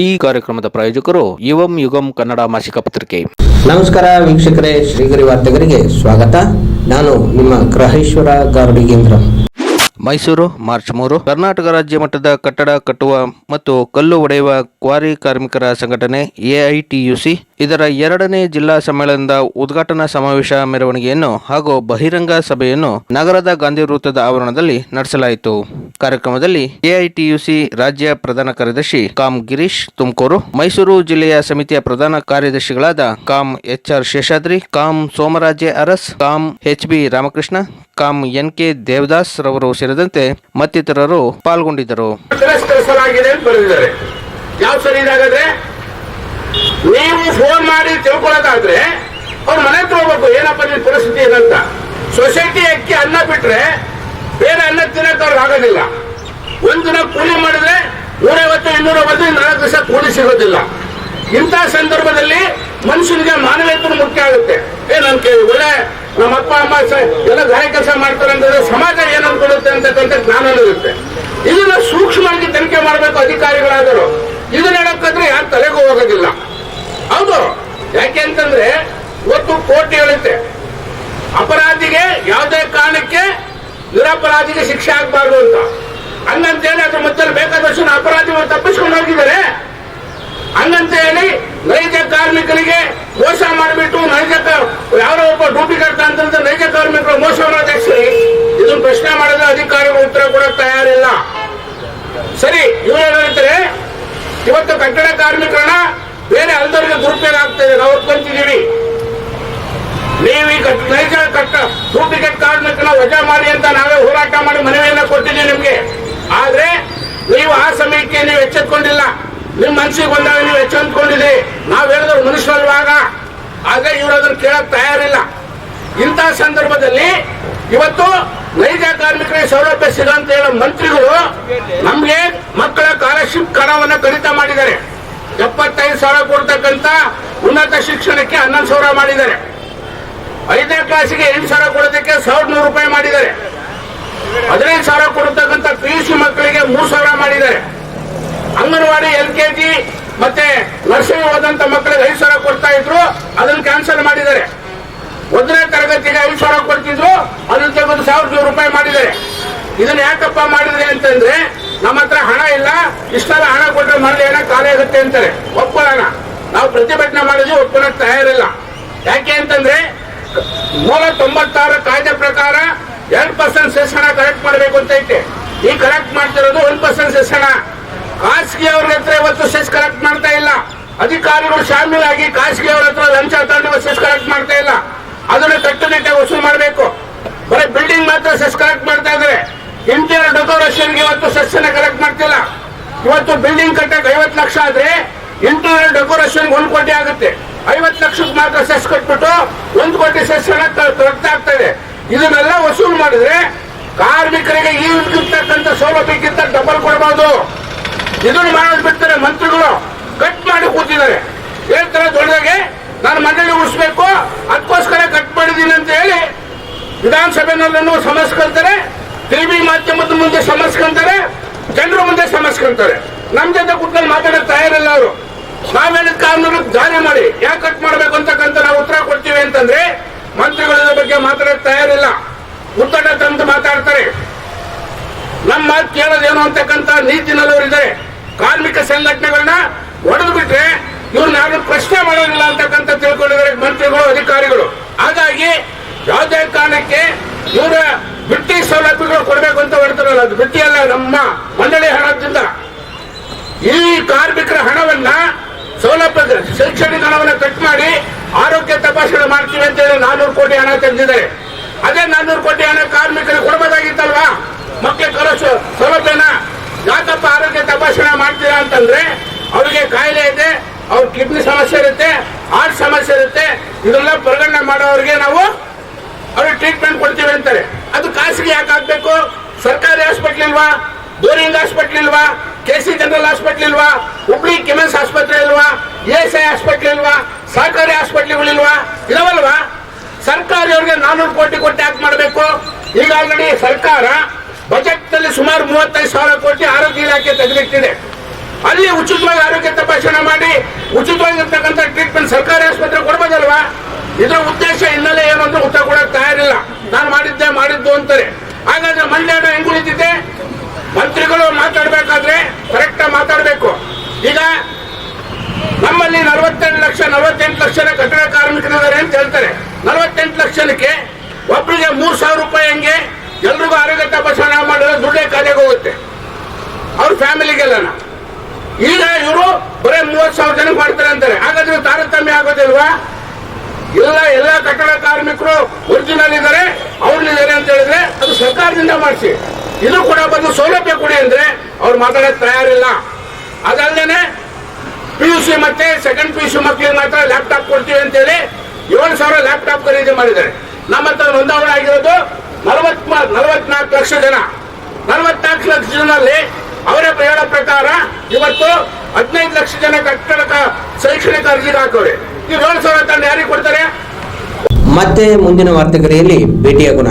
ಈ ಕಾರ್ಯಕ್ರಮದ ಪ್ರಾಯೋಜಕರು ಯುವಂ ಯುಗಂ ಕನ್ನಡ ಮಾಸಿಕ ಪತ್ರಿಕೆ. ನಮಸ್ಕಾರ ವೀಕ್ಷಕರೇ ಶ್ರೀಗರಿ ವಾರ್ತೆಗರಿಗೆ ಸ್ವಾಗತ. ನಾನು ನಿಮ್ಮ ಗ್ರಹೇಶ್ವರ ಗಾರ್ಡಿಗೇಂದ್ರ. ಮೈಸೂರು ಮಾರ್ಚ್ ಮೂರು. ಕರ್ನಾಟಕ ರಾಜ್ಯ ಮಟ್ಟದ ಕಟ್ಟಡ ಕಟ್ಟುವ ಮತ್ತು ಕಲ್ಲು ಒಡೆಯುವ ಕ್ವಾರಿ ಕಾರ್ಮಿಕರ ಸಂಘಟನೆ ಎಐಟಿಯುಸಿ ಇದರ ಎರಡನೇ ಜಿಲ್ಲಾ ಸಮ್ಮೇಳನದ ಉದ್ಘಾಟನಾ ಸಮಾವೇಶ ಮೆರವಣಿಗೆಯನ್ನು ಹಾಗೂ ಬಹಿರಂಗ ಸಭೆಯನ್ನು ನಗರದ ಗಾಂಧಿ ವೃತ್ತದ ಆವರಣದಲ್ಲಿ ನಡೆಸಲಾಯಿತು. ಕಾರ್ಯಕ್ರಮದಲ್ಲಿ ಎಐಟಿಯುಸಿ ರಾಜ್ಯ ಪ್ರಧಾನ ಕಾರ್ಯದರ್ಶಿ ಕಾಂ ಗಿರೀಶ್ ತುಮಕೂರು, ಮೈಸೂರು ಜಿಲ್ಲೆಯ ಸಮಿತಿಯ ಪ್ರಧಾನ ಕಾರ್ಯದರ್ಶಿಗಳಾದ com H R Seshadri, com Somaraje Aras, com H B Ramakrishna, com N K Devadas ರವರು ಸೇರಿದಂತೆ ಮತ್ತಿತರರು ಪಾಲ್ಗೊಂಡಿದ್ದರು ತಿರಸ್ಕರಿಸಲಾಗಿದೆ ಅಂತ ಬರೆದಿದ್ದಾರೆ ಯಾವ ಸರಿ ಇದಾಗದ್ರೆ ನೀವು ಫೋನ್ ಮಾಡಿ ತಿಳ್ಕೊಳ್ಳೋದಾದ್ರೆ ಅವ್ರ ಮನೆ ತಗೋಬೇಕು ಏನಪ್ಪ ನಿನ್ ಪರಿಸ್ಥಿತಿ ಏನಂತ? ಸೊಸೈಟಿ ಅಕ್ಕಿ ಅನ್ನ ಬಿಟ್ರೆ ಬೇರೆ ಅನ್ನ ತಿನ್ನಕ್ಕೆ ಅವ್ರಿಗೆ ಆಗೋದಿಲ್ಲ. ಒಂದಿನ ದಿನ ಕೂಲಿ ಮಾಡಿದ್ರೆ ನೂರೈವತ್ತು ಇನ್ನೂರ ಬಂದ್ರೆ ನಾಲ್ಕು ದಿವಸ ಕೂಲಿ ಸಿಗೋದಿಲ್ಲ. ಇಂಥ ಸಂದರ್ಭದಲ್ಲಿ ಮನುಷ್ಯನಿಗೆ ಮಾನವೀಯತೆ ಮುಖ್ಯ ಆಗುತ್ತೆ. ಏ, ನನ್ ಒಳ್ಳೆ ನಮ್ಮ ಅಪ್ಪ, ಅಮ್ಮ ಎಲ್ಲ ಗಾಯ ಕೆಲಸ ಮಾಡ್ತಾರೆ ಅಂತಂದ್ರೆ ಸಮಾಜ ಏನ್ ಅಂತಕ್ಕಂಥ ಜ್ಞಾನ ಇರುತ್ತೆ. ಇದನ್ನ ಸೂಕ್ಷ್ಮವಾಗಿ ತನಿಖೆ ಮಾಡಬೇಕು ಅಧಿಕಾರಿಗಳಾದರು ಇದನ್ನ ಹೇಳಕ್ಕಾದ್ರೆ ಯಾರು ತಲೆಗೂ ಹೋಗೋದಿಲ್ಲ ಹೌದು ಯಾಕೆ ಅಂತಂದ್ರೆ ಇವತ್ತು ಕೋರ್ಟ್ ಹೇಳುತ್ತೆ ಅಪರಾಧಿಗೆ ಯಾವುದೇ ಕಾರಣಕ್ಕೆ ನಿರಪರಾಧಿಗೆ ಶಿಕ್ಷೆ ಆಗಬಾರ್ದು ಅಂತ. ಹಂಗಂತ ಹೇಳಿ ಅದ್ರ ಮಧ್ಯದಲ್ಲಿ ಬೇಕಾದಷ್ಟು ಅಪರಾಧಿಗಳು ತಪ್ಪಿಸ್ಕೊಂಡು ಹೋಗಿದ್ದಾರೆ. ಹಂಗಂತ ಹೇಳಿ ನೈಜ ಕಾರ್ಮಿಕರಿಗೆ ಮೋಸ ಮಾಡಿಬಿಟ್ಟು ನೈಜ ಯಾರೋ ಒಬ್ಬ ಡ್ಯೂಟಿ ಕಟ್ಟ ಅಂತಂದ್ರೆ ನೈಜ ಕಾರ್ಮಿಕರು ಮೋಸ ಮಾಡೋದಕ್ಕೆ ಇದನ್ನು ಪ್ರಶ್ನೆ ಮಾಡಿದ್ರೆ ಅಧಿಕಾರಿಗಳು ಉತ್ತರ ಕೂಡ ತಯಾರಿಲ್ಲ. ಸರಿ, ಇವರು ಹೇಳ್ತಾರೆ ಇವತ್ತು ಕಟ್ಟಡ ಕಾರ್ಮಿಕರನ್ನ ಬೇರೆ ಅಲ್ದವ್ರಿಗೆ ದುರುಪಯೋಗ ಆಗ್ತಾ ಇದೆ. ನಾವು ಒಪ್ಕೊಂತಿದೀವಿ ನೀವು ಈ ಕಟ್- ನೈಜ ಕಟ್ಟ ಡೂಪ್ಲಿಕೇಟ್ ಕಾರ್ಡ್ ವಜಾ ಮಾಡಿ ಅಂತ ನಾವೇ ಹೋರಾಟ ಮಾಡಿ ಮನವಿಯನ್ನ ಕೊಟ್ಟಿದ್ದೀವಿ ನಿಮ್ಗೆ. ಆದ್ರೆ ನೀವು ಆ ಸಮಯಕ್ಕೆ ನೀವು ಎಚ್ಚೆತ್ಕೊಂಡಿಲ್ಲ. ನಿಮ್ ಮನ್ಸಿಗೆ ಬಂದಾಗ ನೀವು ಎಚ್ಚೆತ್ಕೊಂಡಿದ್ರಿ ನಾವ್ ಹೇಳಿದ್ರು ಮನುಷ್ಯರಲ್ವಾಗ. ಆಗ ಇವ್ರು ಅದನ್ನ ಕೇಳಕ್ ತಯಾರಿಲ್ಲ. ಇಂಥ ಸಂದರ್ಭದಲ್ಲಿ ಇವತ್ತು ನೈಜ ಕಾರ್ಮಿಕರಿಗೆ ಸೌಲಭ್ಯ ಸಿಗಂತ ಹೇಳೋ ಮಂತ್ರಿಗಳು ನಮ್ಗೆ ಮಕ್ಕಳ ಕಾಲರ್ಶಿಪ್ ಕರವನ್ನ ಕಡಿತ ಮಾಡಿದ್ದಾರೆ. ಎಪ್ಪತ್ತೈದು ಸಾವಿರ ಕೊಡ್ತಕ್ಕಂತ ಉನ್ನತ ಶಿಕ್ಷಣಕ್ಕೆ ಹನ್ನೊಂದು ಸಾವಿರ ಮಾಡಿದ್ದಾರೆ. ಐದನೇ ಕ್ಲಾಸಿಗೆ ಎಂಟು ಸಾವಿರ ಕೊಡೋದಕ್ಕೆ ಸಾವಿರದ ನೂರು ರೂಪಾಯಿ ಮಾಡಿದ್ದಾರೆ. ಹದಿನೈದು ಸಾವಿರ ಕೊಡತಕ್ಕಂಥ ಪಿ ಯು ಸಿ ಮಕ್ಕಳಿಗೆ ಮೂರು ಸಾವಿರ ಮಾಡಿದ್ದಾರೆ. ಅಂಗನವಾಡಿ, ಎಲ್ ಕೆ ಜಿ ಮತ್ತೆ ನರ್ಸರಿ ಹೋದಂತ ಮಕ್ಕಳಿಗೆ ಐದು ಸಾವಿರ ಕೊಡ್ತಾ ಇದ್ರು, ಅದನ್ನು ಕ್ಯಾನ್ಸಲ್ ಮಾಡಿದ್ದಾರೆ. ಒಂದನೇ ತರಗತಿಗೆ ಐದು ಸಾವಿರ ಕೊಡ್ತಿದ್ರು, ಅದನ್ನು ತೆಗೆದು ಸಾವಿರದ ನೂರು ರೂಪಾಯಿ ಮಾಡಿದ್ದಾರೆ. ಇದನ್ನ ಯಾಕಪ್ಪ ಮಾಡಿದ್ರೆ ಅಂತಂದ್ರೆ, ನಮ್ಮ ಹತ್ರ ಹಣ ಇಲ್ಲ, ಇಷ್ಟೆಲ್ಲ ಹಣ ಕೊಟ್ಟರೆ ಹಣ ಖಾಲಿ ಆಗುತ್ತೆ ಅಂತಾರೆ. ಒಪ್ಕೊಳ್ಳೋಣ ನಾವು ಪ್ರತಿಭಟನೆ ಮಾಡಿದ್ವಿ ಒಪ್ಕೊಳ್ಳೋಕೆ ತಯಾರಿಲ್ಲ. ಯಾಕೆ ಅಂತಂದ್ರೆ ನೂರ ತೊಂಬತ್ತಾರು ಕಾಯ್ದೆ ಪ್ರಕಾರ ಎರಡು ಪರ್ಸೆಂಟ್ ಸೆಸ್ ಕರೆಕ್ಟ್ ಮಾಡಬೇಕು ಅಂತ ಐತೆ. ಈ ಕರೆಕ್ಟ್ ಮಾಡ್ತಿರೋದು ಒನ್ ಪರ್ಸೆಂಟ್ ಹಣ ಖಾಸಗಿ ಅವ್ರ ಹತ್ರ ಇವತ್ತು ಸೆಸ್ ಕರೆಕ್ಟ್ ಮಾಡ್ತಾ ಇಲ್ಲ. ಅಧಿಕಾರಿಗಳು ಶಾಮೀಲಾಗಿ ಖಾಸಗಿ ಅವ್ರ ಹತ್ರ ಲಂಚ ತಗೊಂಡು ಸೆಸ್ ಕರೆಕ್ಟ್ ಮಾಡ್ತಾ ಇಲ್ಲ. ಅದನ್ನ ಕಟ್ಟುನಿಟ್ಟಾಗಿ ವಸೂಲು ಮಾಡಬೇಕು. ಬರೀ ಬಿಲ್ಡಿಂಗ್ ಮಾತ್ರ ಸೆಸ್ ಕರೆಕ್ಟ್ ಮಾಡ್ತಾ ಇದ್ರೆ. ಇಂಟೀರಿಯರ್ ಡೆಕೋರೇಷನ್ಗೆ ಇವತ್ತು ಸೆಸ್ ಅನ್ನ ಕಲೆಕ್ಟ್ ಮಾಡ್ತಿಲ್ಲ. ಇವತ್ತು ಬಿಲ್ಡಿಂಗ್ ಕಟ್ಟಕ್ಕೆ ಐವತ್ತು ಲಕ್ಷ ಆದ್ರೆ ಇಂಟೀರಿಯರ್ ಡೆಕೋರೇಷನ್ ಒಂದು ಕೋಟಿ ಆಗುತ್ತೆ. ಐವತ್ತು ಲಕ್ಷಕ್ಕೆ ಮಾತ್ರ ಸೆಸ್ ಕಟ್ಬಿಟ್ಟು ಒಂದು ಕೋಟಿ ಸೆಸ್ ಆಗ್ತಾ ಇದೆ ಇದನ್ನೆಲ್ಲ ವಸೂಲು ಮಾಡಿದ್ರೆ ಕಾರ್ಮಿಕರಿಗೆ ಈಗಿರ್ತಕ್ಕಂಥ ಸೌಲಭ್ಯಕ್ಕಿಂತ ಡಬಲ್ ಕೊಡಬಹುದು ಇದನ್ನು ಮಾಡೋದು ಬಿಡ್ತಾರೆ ಮಂತ್ರಿಗಳು. ಕಟ್ ಮಾಡಿ ಕೂತಿದ್ದಾರೆ. ಹೇಳ್ತಾರೆ ದೊಡ್ಡದಾಗೆ ನಾನು ಮಂಡಳಿ ಉಳಿಸ್ಬೇಕು, ಅದಕ್ಕೋಸ್ಕರ ಕಟ್ ಮಾಡಿದ್ದೀನಿ ಅಂತ ಹೇಳಿ ವಿಧಾನಸಭೆನಲ್ಲೂ ಸಮಸ್ಕೊಳ್ತಾರೆ ಟಿವಿ ಮಾಧ್ಯಮದ ಮುಂದೆ ಸಮಸ್ಕೊಂತಾರೆ ಜನರ ಮುಂದೆ ಸಮಸ್ಕೊಂತಾರೆ ನಮ್ಮ ಜೊತೆ ಕೂತ್ಕೊಂಡು ಮಾತಾಡೋಕೆ ತಯಾರಿಲ್ಲ ಅವರು. ನಾವ್ ಹೇಳಿದ ಕಾನೂನು ಜಾರಿ ಮಾಡಿ. ಯಾಕೆ ಕಟ್ ಮಾಡಬೇಕು ಅಂತಕ್ಕಂಥ ನಾವು ಉತ್ತರ ಕೊಡ್ತೀವಿ ಅಂತಂದ್ರೆ ಮಂತ್ರಿಗಳ ಬಗ್ಗೆ ಮಾತಾಡೋಕೆ ತಯಾರಿಲ್ಲ. ಉತ್ತಡ ತಂದು ಮಾತಾಡ್ತಾರೆ. ನಮ್ಮ ಕೇಳೋದೇನು ನೀತಿ ನಲ್ಲವರಿದ್ದಾರೆ ಕಾರ್ಮಿಕ ಸಂಘಟನೆಗಳನ್ನ ಹೊಡೆದು ಬಿಟ್ರೆ ಇವ್ರನ್ನ ಯಾರು ಪ್ರಶ್ನೆ ಮಾಡೋದಿಲ್ಲ ಅಂತಕ್ಕಂಥ ತಿಳ್ಕೊಂಡಿದ್ದಾರೆ ಮಂತ್ರಿಗಳು, ಅಧಿಕಾರಿಗಳು. ಹಾಗಾಗಿ ಯಾವುದೇ ಕಾರಣಕ್ಕೆ ಇವರ ಬಿಟ್ಟಿ ಸೌಲಭ್ಯಗಳು ಕೊಡಬೇಕು ಅಂತ ಹೊಡ್ತಾರಲ್ಲ ಅದು ಬಿಟ್ಟಿ ಅಲ್ಲ, ನಮ್ಮ ಮಂಡಳಿ ಹಣದಿಂದ. ಈ ಕಾರ್ಮಿಕರ ಹಣವನ್ನ ಸೌಲಭ್ಯ ಶೈಕ್ಷಣಿಕ ಹಣವನ್ನು ಕಟ್ ಮಾಡಿ ಆರೋಗ್ಯ ತಪಾಸಣೆ ಮಾಡ್ತೀವಿ ಅಂತ ಹೇಳಿ ನಾನ್ನೂರು ಕೋಟಿ ಹಣ ತೆಗೆದಿದ್ದಾರೆ. ಅದೇ ನಾನ್ನೂರು ಕೋಟಿ ಹಣ ಕಾರ್ಮಿಕರಿಗೆ ಕೊಡಬಹುದಾಗಿತ್ತಲ್ವಾ ಮಕ್ಕಳ ಕರೋ ಸೌಲಭ್ಯನ ಯಾಕಪ್ಪ ಆರೋಗ್ಯ ತಪಾಸಣೆ ಮಾಡ್ತೀರಾ ಅಂತಂದ್ರೆ ಅವ್ರಿಗೆ ಕಾಯಿಲೆ ಇದೆ, ಅವ್ರ ಕಿಡ್ನಿ ಸಮಸ್ಯೆ ಇರುತ್ತೆ ಹಾರ್ಟ್ ಸಮಸ್ಯೆ ಇರುತ್ತೆ, ಇದೆಲ್ಲ ಪರಿಗಣನೆ ಮಾಡೋರಿಗೆ ನಾವು ಅವ್ರಿಗೆ ಟ್ರೀಟ್ಮೆಂಟ್ ಕೊಡ್ತೀವಿ ಅಂತಾರೆ. ಅದು ಖಾಸಗಿ ಯಾಕೆ ಆಗ್ಬೇಕು? ಸರ್ಕಾರಿ ಹಾಸ್ಪಿಟ್ಲ್ ಇಲ್ವಾ? ಬೋರಿಂಗ್ ಹಾಸ್ಪಿಟ್ಲ್ ಇಲ್ವಾ? ಕೆ ಸಿ ಜನರಲ್ ಹಾಸ್ಪಿಟ್ಲ್ ಇಲ್ವಾ? ಹುಬ್ಳಿ ಕಿಮೆನ್ಸ್ ಆಸ್ಪತ್ರೆ ಇಲ್ವಾ? ಎಸ್ ಐ ಹಾಸ್ಪಿಟ್ಲ್ ಇಲ್ವಾ? ಸರ್ಕಾರಿ ಹಾಸ್ಪಿಟ್ಲ್ಗಳಿಲ್ವಾ ಸರ್ಕಾರಿ ಸರ್ಕಾರಿಯವ್ರಿಗೆ ನಾನ್ನೂರು ಕೋಟಿ ಕೊಟ್ಟು ಯಾಕೆ ಮಾಡಬೇಕು? ಈಗ ಆಲ್ರೆಡಿ ಸರ್ಕಾರ ಬಜೆಟ್ನಲ್ಲಿ ಸುಮಾರು ಮೂವತ್ತೈದು ಸಾವಿರ ಕೋಟಿ ಆರೋಗ್ಯ ಇಲಾಖೆ ತೆಗೆದಿಟ್ಟಿದೆ. ಅಲ್ಲಿ ಉಚಿತವಾಗಿ ಆರೋಗ್ಯ ತಪಾಸಣೆ ಮಾಡಿ, ಉಚಿತವಾಗಿರ್ತಕ್ಕಂಥ ಟ್ರೀಟ್ಮೆಂಟ್ ಸರ್ಕಾರಿ ಆಸ್ಪತ್ರೆ ಕೊಡ್ಬೋದಲ್ವಾ? ಇದರ ಉದ್ದೇಶ ಹಿನ್ನೆಲೆ ಏನು ಅಂತ ಉತ್ತರ ಕೊಡಕ್ಕೆ ತಯಾರಿಲ್ಲ. ನಾನು ಮಾಡಿದ್ದೆ, ಮಾಡಿದ್ದು ಅಂತಾರೆ. ಹಾಗಾದ್ರೆ ಮಂಡ್ಯ ಹೆಂಗುಳಿತಿದ್ದೆ ಮಂತ್ರಿಗಳು ಮಾತಾಡಬೇಕಾದ್ರೆ ಕರೆಕ್ಟ್ ಮಾತಾಡಬೇಕು. ಈಗ ನಮ್ಮಲ್ಲಿ ನಲವತ್ತೆಂಟು ಲಕ್ಷ ನಲವತ್ತೆಂಟು ಲಕ್ಷ ಕಟ್ಟಡ ಕಾರ್ಮಿಕರಿದ್ದಾರೆ ಅಂತ ಹೇಳ್ತಾರೆ. ನಲವತ್ತೆಂಟು ಲಕ್ಷಕ್ಕೆ ಒಬ್ಬರಿಗೆ ಮೂರು ಸಾವಿರ ರೂಪಾಯಿ ಹಂಗೆ ಎಲ್ರಿಗೂ ಆರೋಗ್ಯ ತಪಾಸಣೆ ಮಾಡಿದ್ರೆ ದುಡ್ಡೇ ಖಾಲಿಗೆ ಹೋಗುತ್ತೆ. ಅವ್ರ ಫ್ಯಾಮಿಲಿಗೆಲ್ಲನ. ಈಗ ಇವರು ಬರೇ ಮೂವತ್ತು ಸಾವಿರ ಜನ ಮಾಡ್ತಾರೆ ಅಂತಾರೆ. ಹಾಗಾದ್ರೆ ತಾರತಮ್ಯ ಆಗೋದಿಲ್ವಾ? ಎಲ್ಲ ಎಲ್ಲ ಕಟ್ಟಡ ಕಾರ್ಮಿಕರು ಒರಿಜಿನಲ್ ಇದ್ದಾರೆ ಅವ್ರನ್ನಿದ್ದಾರೆ ಅಂತ ಹೇಳಿದ್ರೆ ಅದು ಸರ್ಕಾರದಿಂದ ಮಾಡಿಸಿ. ಇದು ಕೂಡ ಬಂದು ಸೌಲಭ್ಯ ಕೊಡಿ ಅಂದ್ರೆ ಅವ್ರು ಮಾತಾಡೋಕೆ ತಯಾರಿಲ್ಲ. ಅದಲ್ಲದೆ ಪಿ ಯು ಸಿ ಮತ್ತೆ ಸೆಕೆಂಡ್ ಪಿ ಯು ಸಿ ಮಕ್ಕಳಿಗೆ ಮಾತ್ರ ಲ್ಯಾಪ್ಟಾಪ್ ಕೊಡ್ತೀವಿ ಅಂತೇಳಿ ಏಳು ಸಾವಿರ ಲ್ಯಾಪ್ಟಾಪ್ ಖರೀದಿ ಮಾಡಿದ್ದಾರೆ. ನಮ್ಮ ಹತ್ರ ನೋಂದಾವಣೆ ಆಗಿರೋದು ನಲವತ್ ನಲವತ್ನಾಲ್ಕು ಲಕ್ಷ ಜನ. ನಲವತ್ನಾಲ್ಕು ಲಕ್ಷ ಜನರಲ್ಲಿ ಅವರ ಹೇಳೋ ಪ್ರಕಾರ ಇವತ್ತು ಹದಿನೈದು ಲಕ್ಷ ಜನ ಕಟ್ಟಡ ಶೈಕ್ಷಣಿಕ ಅರ್ಜಿ ಹಾಕೋರಿ. ಈ ಏಳು ಸಾವಿರ ತಂಡ ಯಾರಿಗೆ ಕೊಡ್ತಾರೆ? ಮತ್ತೆ ಮುಂದಿನ ವಾರ್ತೆಗರಿಯಲ್ಲಿ ಭೇಟಿಯಾಗೋಣ.